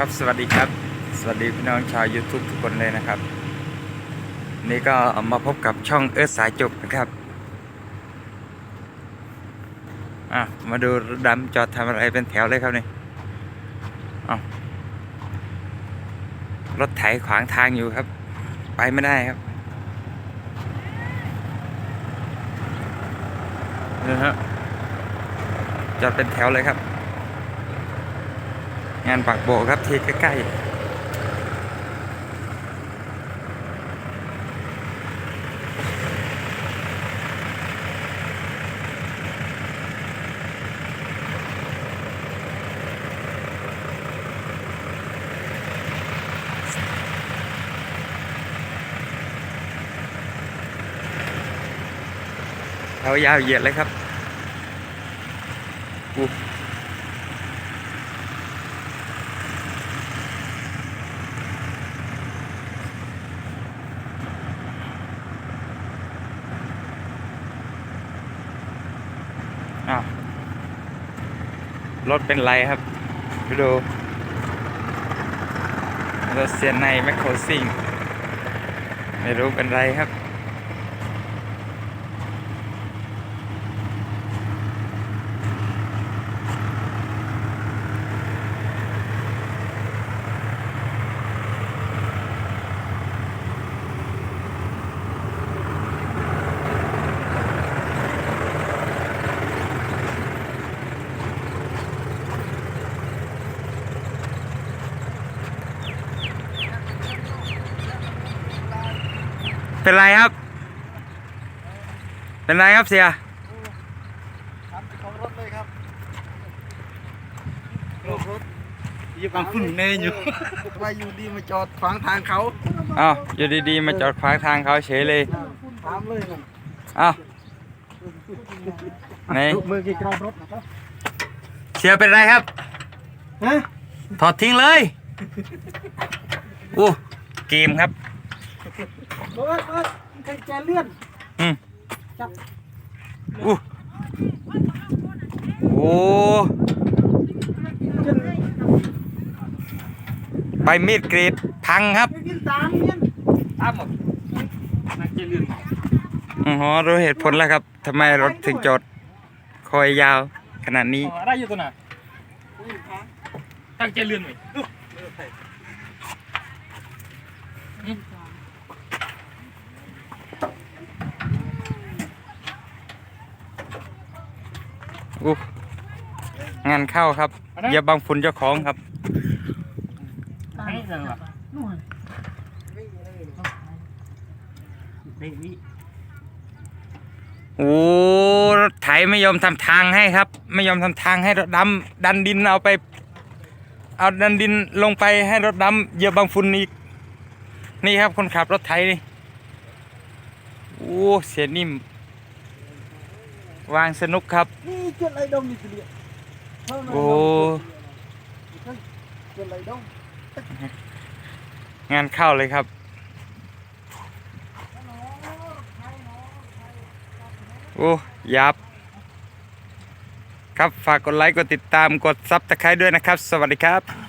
ครับสวัสดีครับ สวัสดีพี่น้องชาว YouTube ทุกคนเลยนะครับ นี่ก็มาพบกับช่องเอิร์ธสายจุกนะครับอะมาดูดำจอดทำอะไรเป็นแถวเลยครับนี่อรถไถขวางทางอยู่ครับ ไปไม่ได้ครับนี่ฮะจอดเป็นแถวเลยครับ งานปักโบครับที่ใกล้ๆแถวยาวเหยียดเลยครับ รถเป็นไรครับไปดูรถเสียนในแมคโครซิ่ง ไม่รู้เป็นไรครับ เป็นไรครับ เป็นไรครับเสียครับของรถเลยครับรถรถยี่ปังฝุ่นเนยอยู่ทำไมอยู่ดีมาจอดขวางทางเขาอ้าวอยู่ดีๆมาจอดขวางทางเขาเฉยเลยถามเลยนะอ้าวไหนยกมือกี่กรอบรถนะครับเสียเป็นไรครับฮะถอดทิ้งเลยอู้เกมครับ รถรถใครแกเลื่อนอืมจับอู้โอ้จนใบมีดกรีดพังครับกินตามเนี่ยตามหมดนักเลื่อนอ๋อรู้เหตุผลแล้วครับทำไมรถถึงจอดคอยยาวขนาดนี้ได้อยู่ตัวน่ะตั้งใจเลื่อนไว้อู้ งานเข้าครับอย่าบังฝุ่นเจ้าของครับให้เลยว่ะนู่นเด็กนี่โอ้รถไถไม่ยอมทำทางให้ครับ ไม่ยอมทำทางให้รถดำดันดินเอาไป เอาดันดินลงไปให้รถดำเหยียบบางฝุ่นอีกนี่ครับคนขับรถไถนี่โอ้เสียนิ่ม วางสนุกครับ นี่เกิดอะไรดงนี่สิเดียโอ้เกิดอะไรดงงานเข้าเลยครับ โอ้ยับ ครับฝากกดไลค์ กดติดตามกดซับสไครต์ด้วยนะครับ สวัสดีครับ